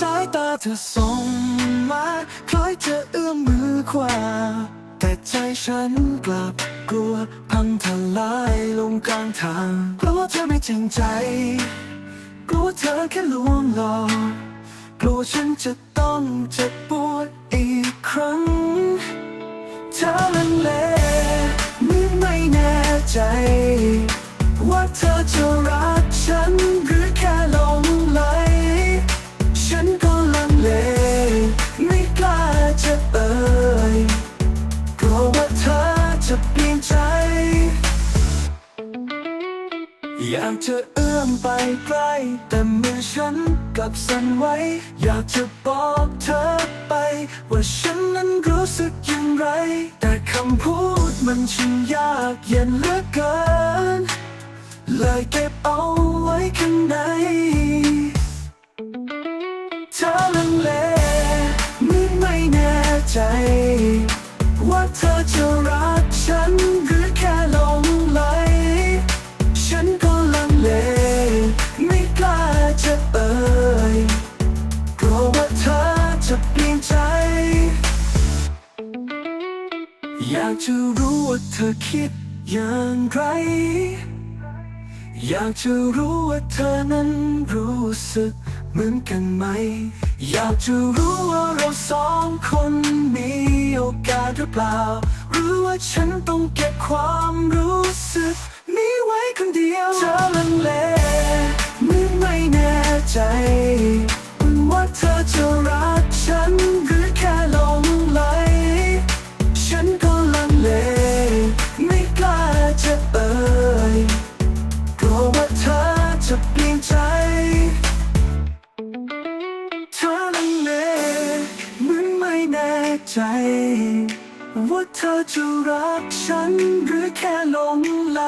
สายตาเธอส่งมาคล้ายจะเอื้อมมือขวาแต่ใจฉันกลับกลัวพังทลายลงกลางทางกลัวเธอไม่จริงใจ กลัวเธอแค่ลวงหลอกกลัวฉันจะต้องเจ็บปวดอีกครั้งเธอลังเลเหมือนไม่แน่ใจ อยากจะเอื้อมไปใกล้ แต่มือฉันกลับสั่นไหวอยากจะบอกเธอไป ว่าฉันนั้นรู้สึกอย่างไร แต่คำพูดมันช่างยากเย็นเหลือเกิน เลยเก็บเอาไว้ข้างในเธอลังเลเหมือนไม่แน่ใจ อยากจะรู้ว่าเธอคิดอย่างไร อยากจะรู้ว่าเธอนั้นรู้สึกเหมือนกันไหม อยากจะรู้ว่าเราสองคนมีโอกาสหรือเปล่า หรือว่าฉันต้องเก็บความรู้สึก ใจ ว่าเธอจะรักฉันหรือแค่หลงไหล